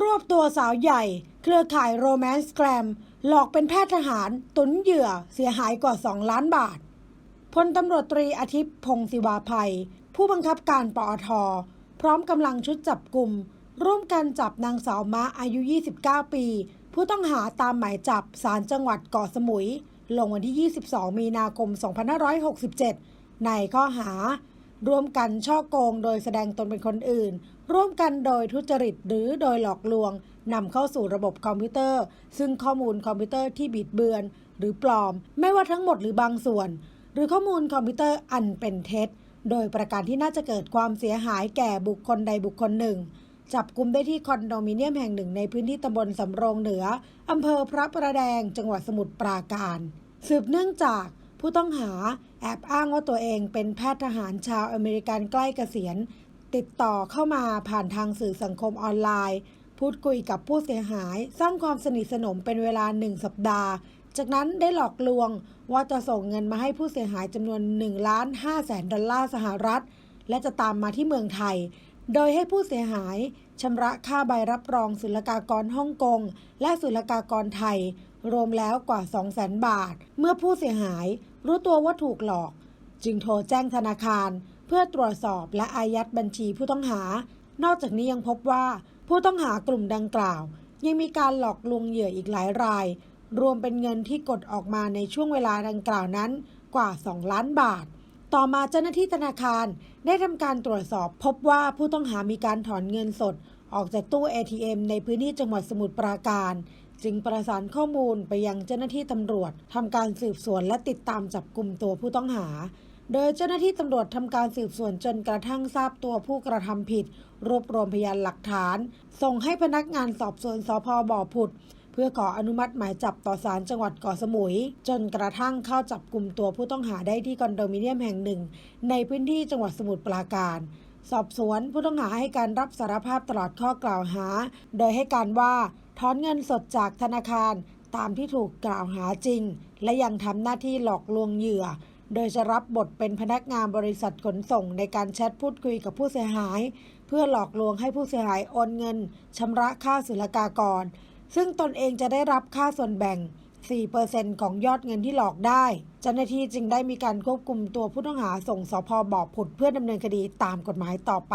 รวบตัวสาวใหญ่ เครือข่ายโรแมนต์แกรม หลอกเป็นแพทย์ทหารตุนเหยื่อเสียหายกว่า 2 ล้านบาท พลตำรวจตรีอาทิตย์พงศิวาภัย ผู้บังคับการปอท พร้อมกำลังชุดจับกลุ่ม ร่วมกันจับนางสาวม้าอายุ 29 ปี ผู้ต้องหาตามหมายจับศาลจังหวัดเกาะสมุย ลงวันที่ 22 มีนาคม 2567 ในข้อหา ร่วมกันช่อโกงโดยแสดงตนเป็นคนอื่น ร่วมกันโดยทุจริตหรือโดยหลอกลวงนำเข้าสู่ระบบคอมพิวเตอร์ ซึ่งข้อมูลคอมพิวเตอร์ที่บิดเบือน หรือปลอม ไม่ว่าทั้งหมดหรือบางส่วน หรือข้อมูลคอมพิวเตอร์อันเป็นเท็จ โดยประการที่น่าจะเกิดความเสียหายแก่บุคคลใดบุคคลหนึ่ง จับกลุ่มได้ที่คอนโดมิเนียมแห่งหนึ่งในพื้นที่ตำบลสำโรงเหนืออำเภอพระประแดง จังหวัดสมุทรปราการ สืบเนื่องจาก ผู้ต้องหาแอบอ้างว่าตัวเองเป็นแพทย์ทหารชาวอเมริกันใกล้เกษียณ ติดต่อเข้ามาผ่านทางสื่อสังคมออนไลน์ พูดคุยกับผู้เสียหาย สร้างความสนิทสนมเป็นเวลาหนึ่งสัปดาห์ จากนั้นได้หลอกลวงว่าจะส่งเงินมาให้ผู้เสียหายจำนวน1ล้าน5แสนดอลลาร์สหรัฐ และจะตามมาที่เมืองไทย โดยให้ผู้เสียหายชำระค่าใบรับรองศุลกากรฮ่องกง และศุลกากรไทย รวมแล้วกว่า 200,000 บาท เมื่อผู้เสียหาย รู้ตัวว่าถูกหลอก จึงโทรแจ้งธนาคาร เพื่อตรวจสอบและอายัดบัญชีผู้ต้องหา นอกจากนี้ยังพบว่าผู้ต้องหากลุ่มดังกล่าว ยังมีการหลอกลวงเหยื่ออีกหลายราย รวมเป็นเงินที่กดออกมาในช่วงเวลาดังกล่าวนั้นกว่า 2 ล้านบาท ต่อมาเจ้าหน้าที่ธนาคารได้ทำการตรวจสอบ พบว่าผู้ต้องหามีการถอนเงินสด ออกจากตู้ ATM ในพื้นที่จังหวัดสมุทรปราการ จึงประสานข้อมูลไปยังเจ้าหน้าที่ตำรวจทำการสืบสวนและติดตามจับกลุ่มตัวผู้ต้องหา โดยเจ้าหน้าที่ตำรวจทำการสืบสวนจนกระทั่งทราบตัวผู้กระทำผิด รวบรวมพยานหลักฐาน ส่งให้พนักงานสอบสวนสพบ่อผุดเพื่อขออนุมัติหมายจับต่อศาลจังหวัดเกาะสมุย จนกระทั่งเข้าจับกลุ่มตัวผู้ต้องหาได้ที่คอนโดมิเนียมแห่งหนึ่ง ในพื้นที่จังหวัดสมุทรปราการ สอบสวนผู้ต้องหาให้การรับสารภาพตลอดข้อกล่าวหา โดยให้การว่าถอนเงินสดจากธนาคารตามที่ถูกกล่าวหาจริง และยังทำหน้าที่หลอกลวงเหยื่อ โดยจะรับบทเป็นพนักงานบริษัทขนส่งในการแชทพูดคุยกับผู้เสียหาย เพื่อหลอกลวงให้ผู้เสียหายโอนเงินชำระค่าศุลกากร ซึ่งตนเองจะได้รับค่าส่วนแบ่ง 4%ของยอดเงินที่หลอกได้ เจ้าหน้าที่จึงได้มีการควบคุมตัวผู้ต้องหาส่งสพบผุดเพื่อดำเนินคดีตามกฎหมายต่อไป